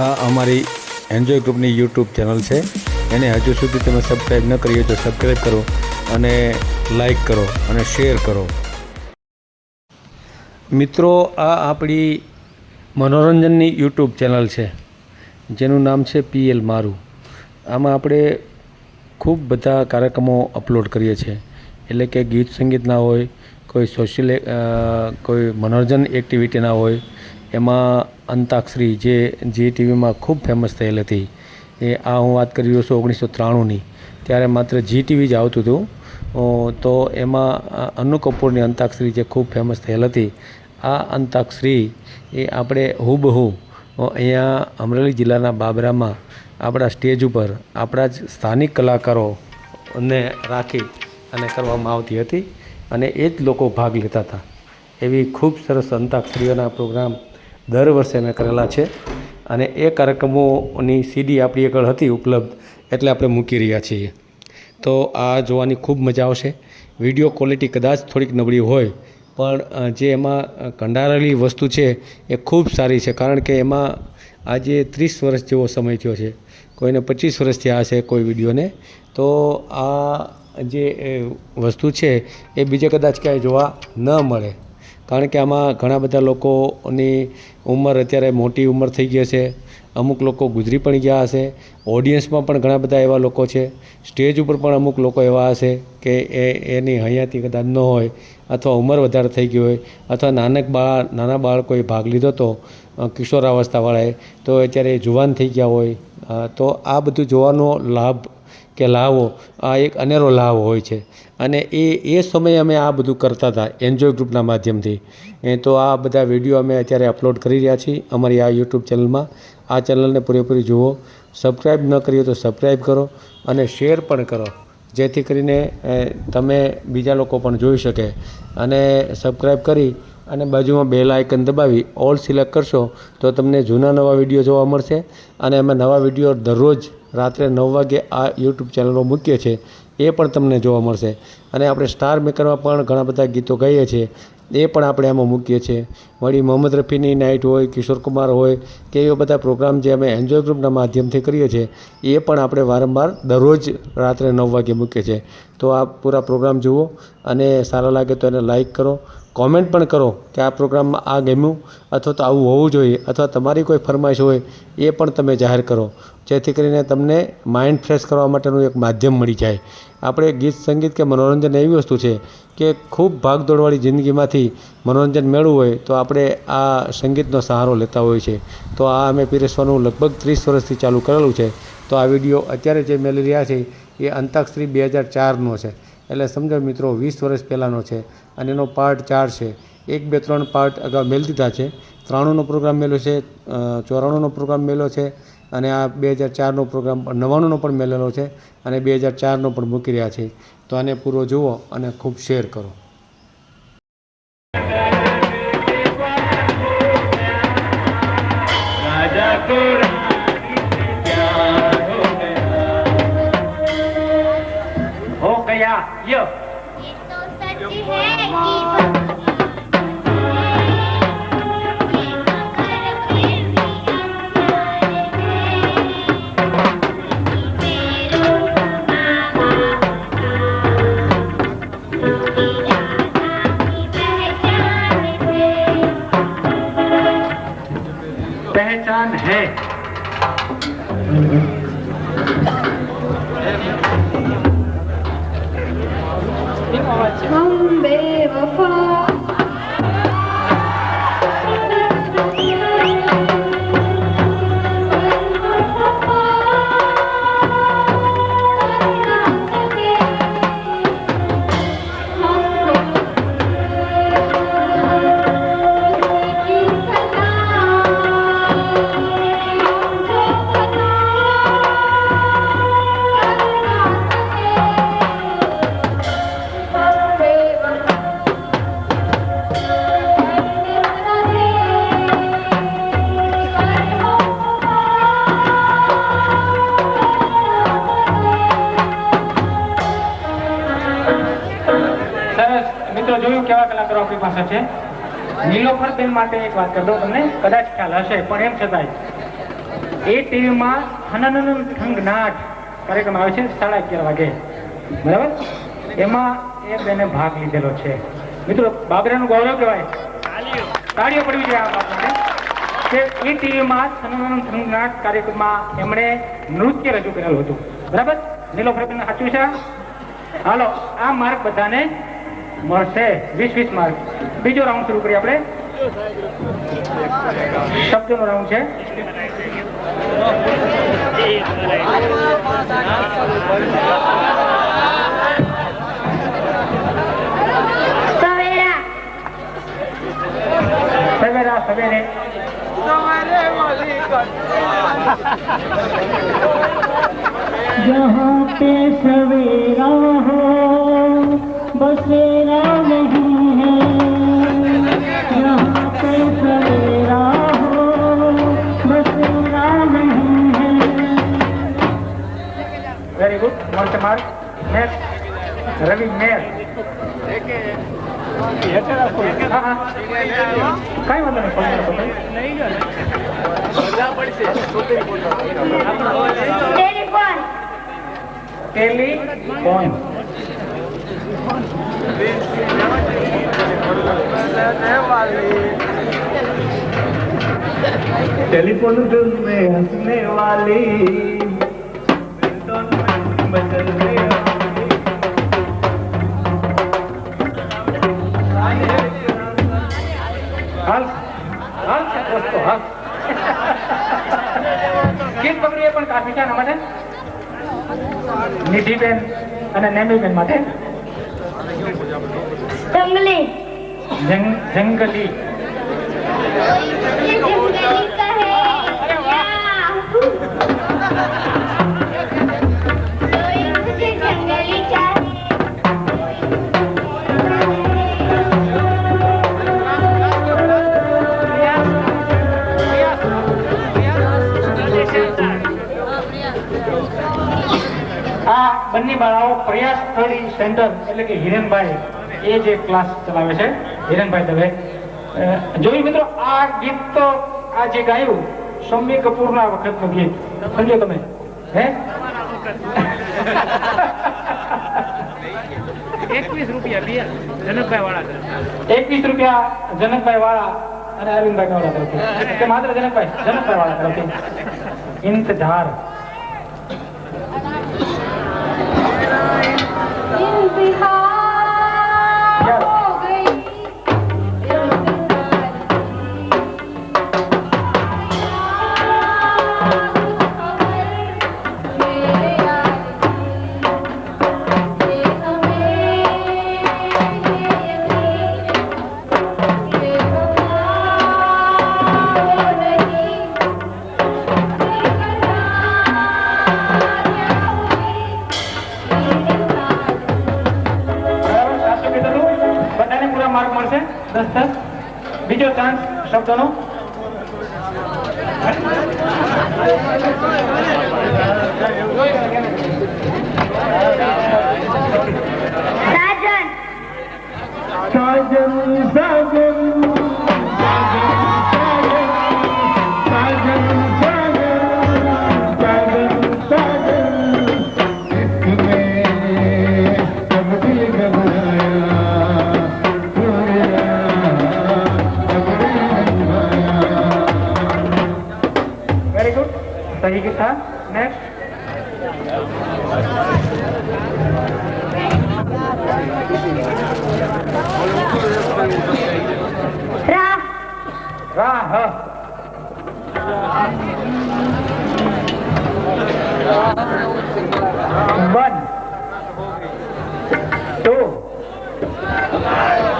આ અમારી એન્જોય ગ્રુપની યુટ્યુબ ચેનલ છે. એને હજુ સુધી તમે સબસ્ક્રાઈબ ન કરી હોય તો સબસ્ક્રાઈબ કરો અને લાઈક કરો અને શેર કરો. મિત્રો, આ આપણી મનોરંજનની યુટ્યુબ ચેનલ છે. જેનું નામ છે પીએલ મારું. આમાં આપણે ખૂબ બધા કાર્યક્રમો અપલોડ કરીએ છીએ. એટલે કે ગીત સંગીતના હોય, કોઈ સોશિયલ કોઈ મનોરંજન એક્ટિવિટીના હોય એમાં અંતાક્ષરી જે, જી ટીવીમાં ખૂબ ફેમસ થયેલ હતી, એ આ હું વાત કરી રહ્યો છું ઓગણીસો ત્રાણુંની. ત્યારે માત્ર જી ટીવી જ આવતું હતું. તો એમાં અનુ કપૂરની અંતાક્ષરી જે ખૂબ ફેમસ થયેલ હતી, આ અંતાક્ષરી એ આપણે હુબહુ અહીંયા અમરેલી જિલ્લાના બાબરામાં આપણા સ્ટેજ ઉપર આપણા જ સ્થાનિક કલાકારોને રાખી અને કરવામાં આવતી હતી અને એ જ લોકો ભાગ લેતા હતા. એવી ખૂબ સરસ અંતાક્ષરીઓના પ્રોગ્રામ દર વર્ષે અમે કરેલા છે. અને એ કાર્યક્રમોની સીડી આપણી આગળ હતી ઉપલબ્ધ, એટલે આપણે મૂકી રહ્યા છીએ. તો આ જોવાની ખૂબ મજા આવશે. વીડિયો ક્વોલિટી કદાચ થોડીક નબળી હોય, પણ જે એમાં કંડારેલી વસ્તુ છે એ ખૂબ સારી છે. કારણ કે એમાં આજે ત્રીસ વર્ષ જેવો સમય થયો છે. કોઈને પચીસ વર્ષ થયા હશે કોઈ વિડીયોને. તો આ જે વસ્તુ છે એ બીજે કદાચ ક્યાંય જોવા ન મળે. કારણ કે આમાં ઘણા બધા લોકોની ઉંમર અત્યારે મોટી ઉંમર થઈ ગઈ છે અમુક લોકો ગુજરી પણ ગયા હશે. ઓડિયન્સમાં પણ ઘણા બધા એવા લોકો છે. સ્ટેજ ઉપર પણ અમુક લોકો એવા હશે કે એ એની હયાતી કદાચ ન હોય અથવા ઉંમર વધારે થઈ ગઈ હોય અથવા નાનક બાળ, નાના બાળકોએ ભાગ લીધો હતો કિશોરાવસ્થાવાળાએ તો અત્યારે જુવાન થઈ ગયા હોય. તો આ બધું જોવાનો લાભ કે લાવો આ એક અનેરો લાભ હોય છે. અને એ એ સમયે અમે આ બધું કરતા હતા એન્જોય ગ્રુપના માધ્યમથી. એ તો આ બધા વીડિયો અમે અત્યારે અપલોડ કરી રહ્યા છીએ અમારી આ યુટ્યુબ ચેનલમાં આ ચેનલને પૂરેપૂરી જુઓ. સબસ્ક્રાઈબ ન કરીએ તો સબસ્ક્રાઈબ કરો અને શેર પણ કરો. જેથી કરીને તમે બીજા લોકો પણ જોઈ શકે. અને સબસ્ક્રાઈબ કરી અને બાજુમાં બેલ આઇકન દબાવી. ઓલ સિલેક્ટ કરશો તો તમને જૂના નવા વીડિયો જોવા મળશે. અને અમે નવા વીડિયો દરરોજ રાત્રે નવ વાગે આ યુટ્યુબ ચેનલો મૂકીએ છીએ. એ પણ તમને જોવા મળશે. અને આપણે સ્ટાર મેકરમાં પણ ઘણા બધા ગીતો ગાઈએ છીએ. એ પણ આપણે આમાં મૂકીએ છીએ. વળી મોહમ્મદ રફીની નાઇટ હોય, કિશોર કુમાર હોય કે એવા બધા પ્રોગ્રામ જે અમે એન્જોય ગ્રુપના માધ્યમથી કરીએ છીએ, એ પણ આપણે વારંવાર દરરોજ રાત્રે નવ વાગે મૂકીએ છીએ. તો આ પૂરા પ્રોગ્રામ જુઓ અને સારા લાગે તો એને લાઇક કરો. કોમેન્ટ પણ કરો કે આ પ્રોગ્રામમાં આ ગમ્યું અથવા તો આવું હોવું જોઈએ અથવા તમારી કોઈ ફરમાઈશ હોય એ પણ તમે જાહેર કરો. જેથી કરીને તમને માઇન્ડ ફ્રેશ કરવા માટેનું એક માધ્યમ મળી જાય. આપણે ગીત સંગીત કે મનોરંજન એવી વસ્તુ છે કે ખૂબ ભાગદોડવાળી જિંદગીમાંથી મનોરંજન મેળવવું હોય તો આપણે આ સંગીતનો સહારો લેતા હોઈએ છીએ. તો આ અમે પીરસવાનું લગભગ ત્રીસ વર્ષથી ચાલુ કરેલું છે. તો આ વીડિયો અત્યારે જે મેળવી રહ્યા છે એ અંતાક્ષરી બે હજાર ચારનો છે. એટલે સમજો મિત્રો, વીસ વર્ષ પહેલાંનો છે અને એનો પાર્ટ ચાર છે. એક, બે, ત્રણ પાર્ટ અગાઉ મેળ દીધા છે. ત્રાણુંનો પ્રોગ્રામ મેળ્યો છે ચોરાણુંનો પ્રોગ્રામ મેળ્યો છે અને આ બે હજાર ચારનો પ્રોગ્રામ નવ્વાણુંનો પણ મેળેલો છે અને બે હજાર ચારનો પણ મૂકી રહ્યા છે. તો આને પૂરો જુઓ અને ખૂબ શેર કરો. पहचान है हम बेवफा આપણી પાસે છે. નીલોફર બેન માટે એક વાત કરી દઉં તમને. કદાચ ખ્યાલ હશે, પણ એમ છતાંય. એ ટીવીમાં હનનન થંગનાટ કાર્યક્રમ આવે છે, સાડા અગિયાર વાગે. બરાબર? એમાં એ બેને ભાગ લીધેલો છે. મિત્રો, બાબરાનું ગૌરવ કહેવાય. તાળીઓ પડવી જોઈએ આ બાબતને કે એ ટીવીમાં હનનન થંગનાટ કાર્યક્રમમાં એમણે નૃત્ય રજૂ કરેલું હતું. બરાબર? નીલો ફરક સાચું છે? હાલો, આ માર્ગ બધાને મળશે. વીસ વીસ માર્ક બીજો રાઉન્ડ શરૂ કરીએ આપણે. શબ્દોનો રાઉન્ડ છે. સવેરા. સવેરે જહાં પે સવેરા હો बसेरा नहीं है यहाँ पे सवेरा हो बसेरा नहीं है વેરી ગુડ મળશે માર્ક નેક્સ્ટ રવિ મેર હા હા કઈ વાંધો નહીં ટેલિફોન ટેલિફોન टेलीफोन में हंसने वाली बदलने હાલ હાલ છે દોસ્તો હાલ ગીત પકડીએ પણ કાફી છે આના માટે નિધિબેન અને નેમીબેન માટે जंगली का है या कोई मुझे जंगली चाहिए આ બંને બાળાઓ પ્રયાસ સ્ટડી સેન્ટર એટલે કે હિરેનભાઈ એ જે ક્લાસ ચલાવે છે હિરણભાઈ દવે. જોયું મિત્રો આ ગીત તો આ જે ગાયું શમ્મી કપૂરના વખતનું ગીત. સમજો તમે હે? એકવીસ રૂપિયા જનકભાઈ વાળા એકવીસ રૂપિયા જનકભાઈ વાળા અને અરવિંદભાઈ વાળા તરફથી માત્ર જનકભાઈ જનકભાઈ વાળા તરફથી. ઇંતજાર.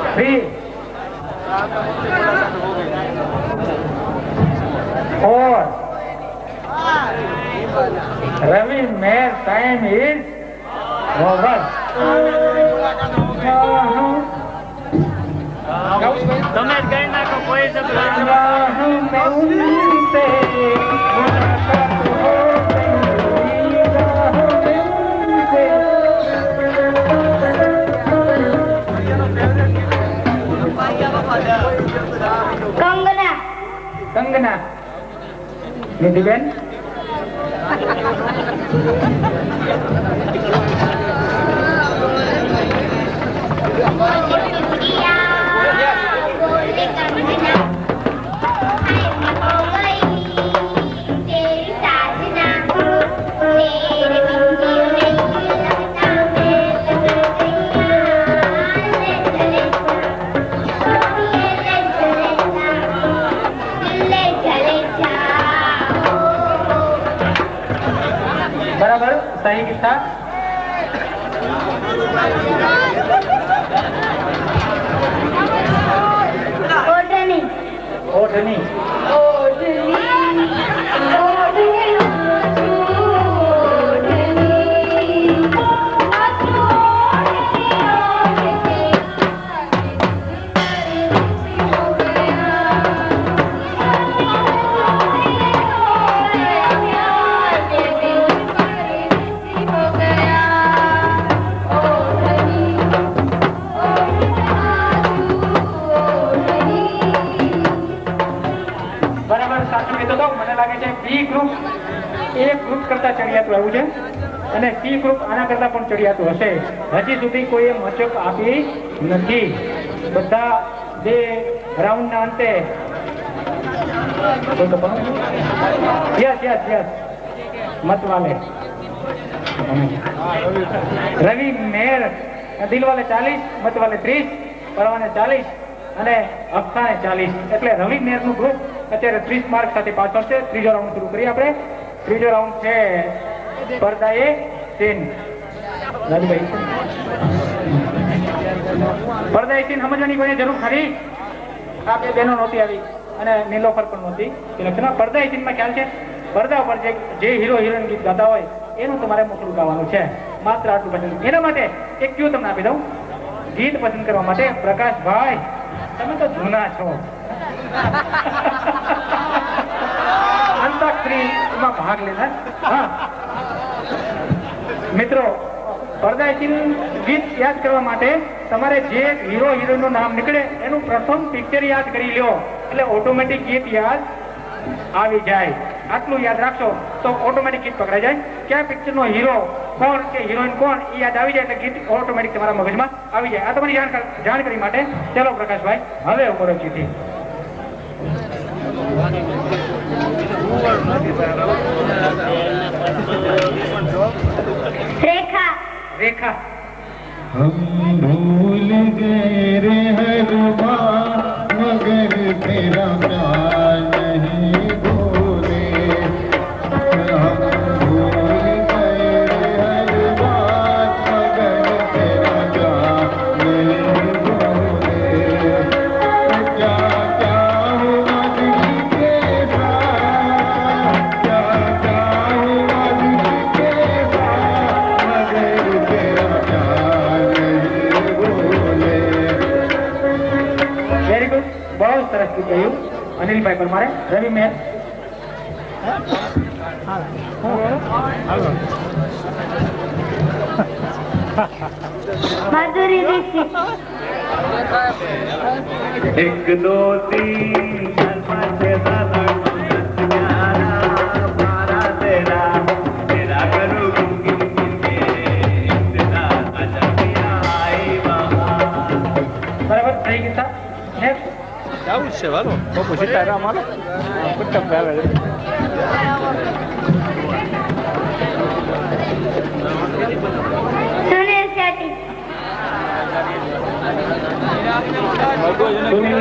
થ્રી और रवि मेर टाइम इज ओवर તમે કઈ નાખો કોઈ જગ્યાએ कंगना कंगना निधिबेन અને સી ગ્રુપ આના કરતા પણ ચડિયાતું હશે. હજી સુધી કોઈએ મચક આપી નથી. બધા જે રાઉન્ડના અંતે યસ યસ યસ. મતવાલે રવિ, મેર દિલવાલે ચાલીસ મતવાલે ત્રીસ, પરવાને ચાલીસ અને અફસાને ચાલીસ. એટલે રવિ, મેરનું ગ્રુપ અત્યારે ત્રીસ માર્ક સાથે પાછળ છે. ત્રીજો રાઉન્ડ શરૂ કરીએ આપણે. ત્રીજો રાઉન્ડ છે સ્પર્ધાએ સીન સ્પર્ધાએ સીન સમજવાની કોઈ જરૂર ખરી આ બે બહેનો નહોતી આવી અને નીલોફર પણ નહોતી ઇલેક્શનમાં પડદા સીનમાં ખ્યાલ છે પડદા ઉપર જે જે હીરો હિરોઈન ગીત ગાતા હોય એનું તમારે મોકલું ગાવાનું છે માત્ર આટલું પસંદ એના માટે એક ક્યુ તમને આપી દઉં ગીત પસંદ કરવા માટે પ્રકાશભાઈ તમે તો જૂના છો અંતાક્ષરીમાં ભાગ લેનાર હા મિત્રો પડદાયચીન ગીત યાદ કરવા માટે તમારે જે હીરો હિરોઈનનું નામ નીકળે, એનું પ્રથમ પિક્ચર યાદ કરી લ્યો. એટલે ઓટોમેટિક ગીત યાદ આવી જાય. આટલું યાદ રાખશો તો ઓટોમેટિક ગીત પકડાઈ જાય. કયા પિક્ચરનો હીરો કોણ કે હિરોઈન કોણ એ યાદ આવી જાય એટલે ગીત ઓટોમેટિક તમારા મગજમાં આવી જાય. આ તમારી જાણ જાણકારી માટે. ચલો પ્રકાશભાઈ, હવે ઉપર ચીઠી. રેખા રેખા. હમ ભૂલ ગયે રે હરુમા મગર તેરા પ્યાર. રવિભાઈ પરમારે રવિ મેર. માધુરી દીક્ષિત એક દો તીન પાંચ છે વાલો. બાપુ સીતારામ હાલો. ભાવે સુનિલ શેટ્ટી સુનિલ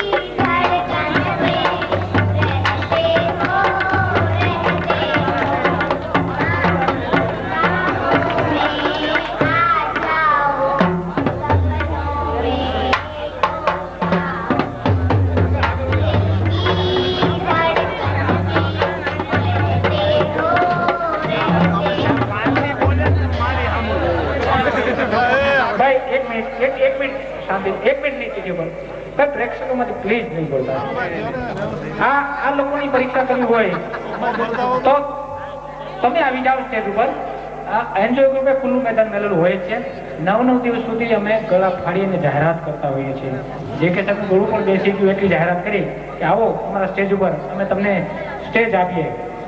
આ આ લોકોની પરીક્ષા કરવી હોય. તો તમે આવી જાઓ સ્ટેજ ઉપર. આ એન્જોય ગ્રુપે ખુલ્લું મેદાન મેલેલું હોય છે. નવ નવ દિવસ સુધી અમે ગળા ફાડીને જાહેરાત કરતા હોઈએ છીએ. જે કે તમે ગુરુ પણ બેસી ગયું એટલી જાહેરાત કરી કે આવો અમારા સ્ટેજ ઉપર અમે તમને સ્ટેજ આપીએ.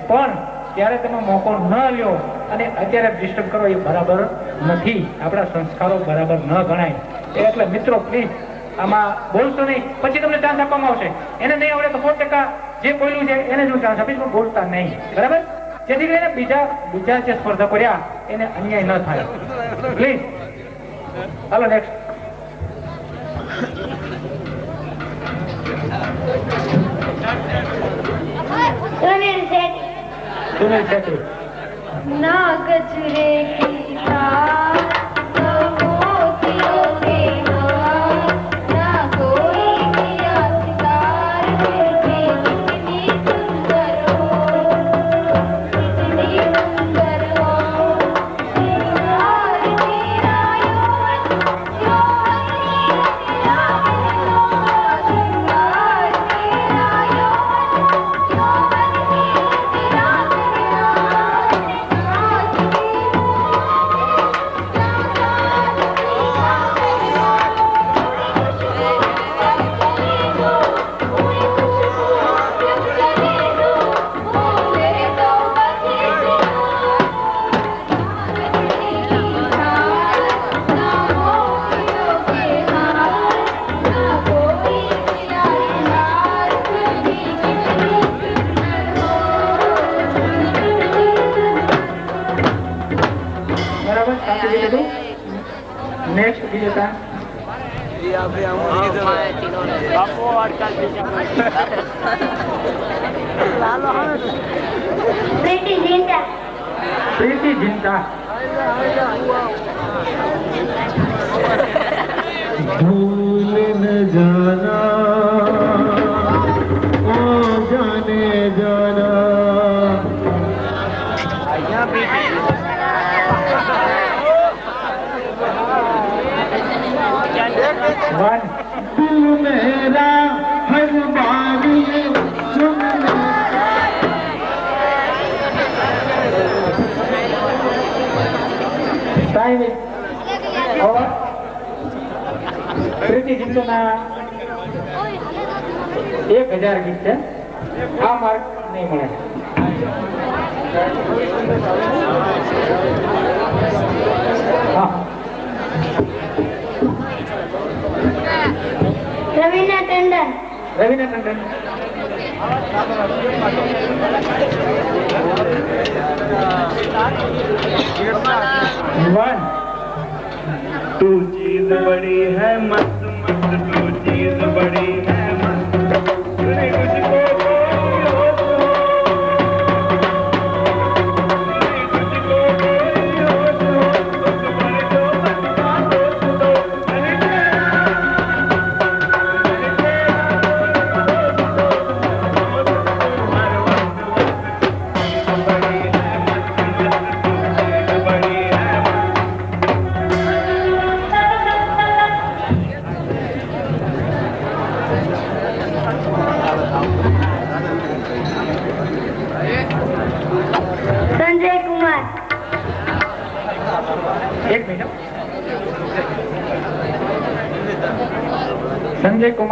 પણ ત્યારે તમે મોકો ન લ્યો અને અત્યારે ડિસ્ટર્બ કરો એ બરાબર નથી. આપણા સંસ્કારો બરાબર ન ગણાય. એટલે મિત્રો પ્લીઝ આમાં બોલશો નહીં. પછી તમને ચાન્સ આપવામાં આવશે. એને નહીં આવડે તો સો ટકા જે બોલ્યું છે એને જ હું ચાન્સ આપીશ પણ બોલતા નહીં. બરાબર? જેથી કરીને બીજા બીજા જે સ્પર્ધકો રહ્યા એને અન્યાય ન થાય. Please hello next Sunil Sethi Sunil Shetty. ના ગજરે કી તાર. ಪ್ರೀತಿ ಜಿಂದ ಪ್ರೀತಿ ಜಿಂದ भूल न जाना ओ जाने जाना One. मेरा हर बारी काय हो? प्रीती जिंकतो ना? एक हजार जिंकत्या हा मार्क नाही म्हणायचा. हा. રવીના ટંડન રવિના ટંડન વન तू चीज बड़ी है मस्त मस्त तू चीज बड़ी है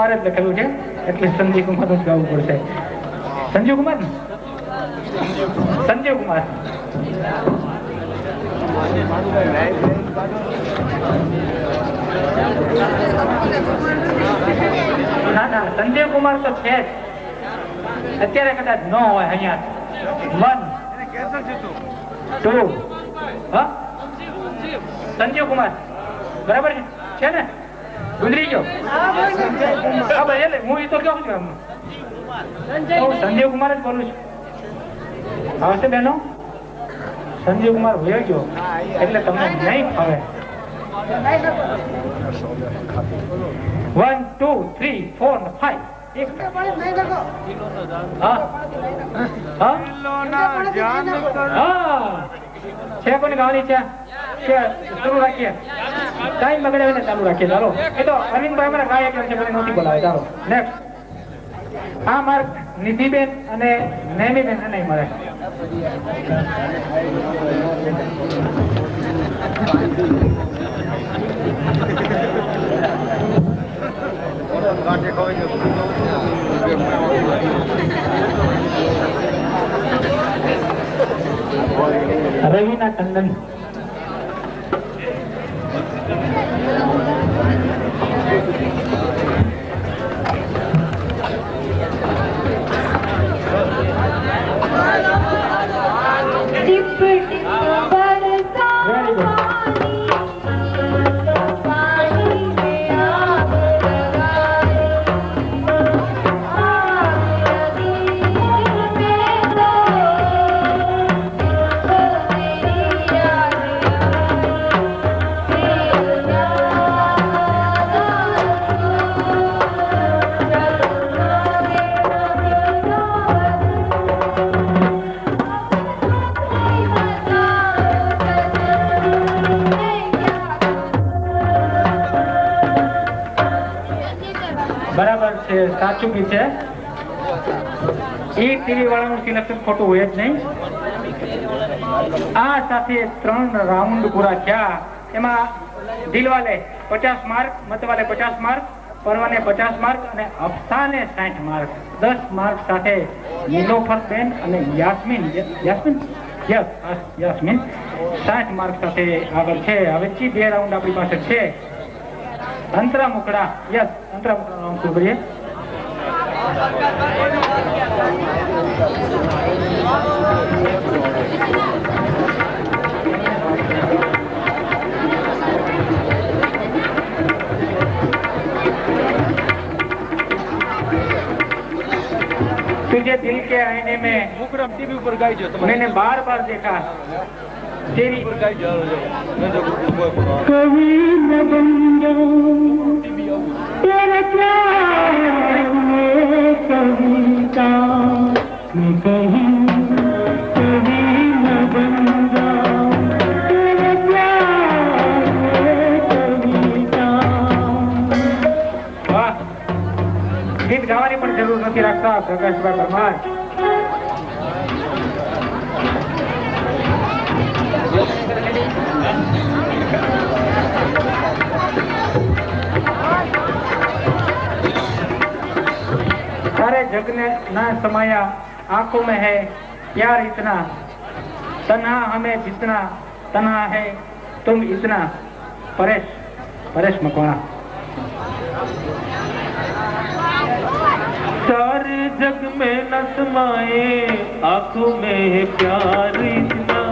કુમાર જ લખેલું છે. એટલે સંજય કુમાર જ ગાવું પડશે. સંજીવ કુમાર ને? સંજીવ કુમાર. ના ના, સંજય કુમાર તો છે જ. અત્યારે કદાચ ન હોય અહીંયા વન. ટુ. હા? સંજીવ કુમાર. બરાબર છે ને? ગુજરી ગયો? હા, ભાઈ એટલે હું એ તો કેવું છું એમ? હું કુમાર જ બોલું છું. આવશે બેનો? સંજીવ કુમાર હોય ગયો. એટલે તમને નહીં ફાવે. One two three four five હા? હા? છે કોને ગાવાની છે? કે ચાલુ રાખીએ. ટાઈમ બગડે ને ચાલુ રાખીએ. ચાલો. એ તો અરવિંદભાઈ અમારા ગાયક છે મને નથી બોલાવે. ચાલો. નેક્સ્ટ આ માર્ક નિધિબેન અને નેમીબેન નહીં મળે. રવિના ટંડન टिप સાચું બી છે. એ ટીવી વાળાનું સિલેક્શન ખોટું હોય જ નહીં. આ સાથે ત્રણ રાઉન્ડ પૂરા થયા. એમાં દિલવાલે પચાસ માર્ક, મતવાલે પચાસ માર્ક, પરવાને પચાસ માર્ક અને અફસાને સાઠ માર્ક. દસ માર્ક સાથે નીલોફર અને યાસ્મીન યાસ્મીન? યસ યાસ્મીન. સાઠ માર્ક સાથે આગળ છે. હવે જી બે રાઉન્ડ આપણી પાસે છે. અંતરા મુકડા યસ અંતરા મુકડા રાઉન્ડ કરીએ तुझे दिल के आईने में मुकरम टीवी पर गाई जो मैंने बार बार देखा तेरी पर गाई जो कभी न बन जाऊं तेरा प्यार में कविता मैं कहीं कभी न बन जाऊं तेरा प्यार में कविता વાહ ગીત ગાવાની પણ જરૂર નથી રાખતા પ્રકાશભાઈ પરમાર सारे जग ने ना समाया आंखों में है प्यार इतना तन्हा हमें जितना तन्हा है तुम इतना परेश परेश मकवाणा सारे जग में न समाए आंखों में है प्यार इतना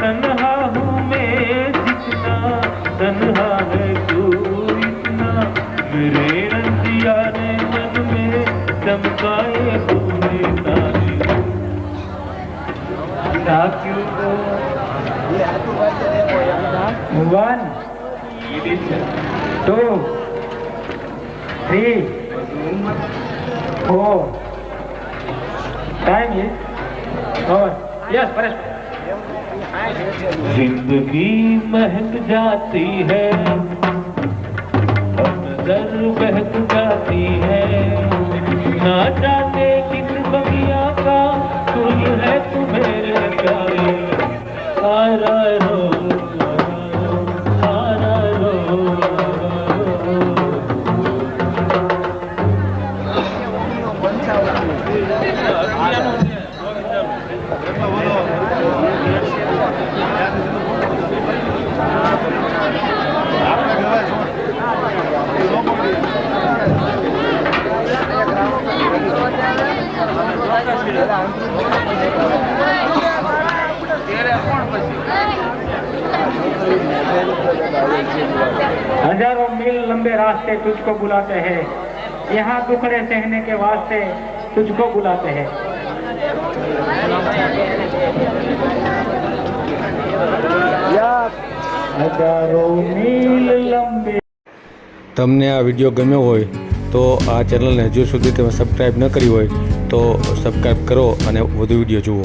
तन्हा हूँ मैं जितना तन्हा है तू इतना मेरे रंजिया ने मन में चमकाए तूने तारे क्यों One, two, three, four. Time is over. Yes, Paresh. जिंदगी महक जाती है और नजर बहक जाती है ना जाने किस बगिया का फूल है तुम्हें प्यारे आरा रो आरा लंबे रास्ते तुझको बुलाते हैं यहाँ दुखड़े सहने के वास्ते तुझको बुलाते हैं હજારો મીલ લંબે તમને આ વિડીયો ગમ્યો હોય તો આ ચેનલને હજુ સુધી તમે સબસ્ક્રાઈબ ન કરી હોય તો સબસ્ક્રાઈબ કરો અને વધુ વિડીયો જુઓ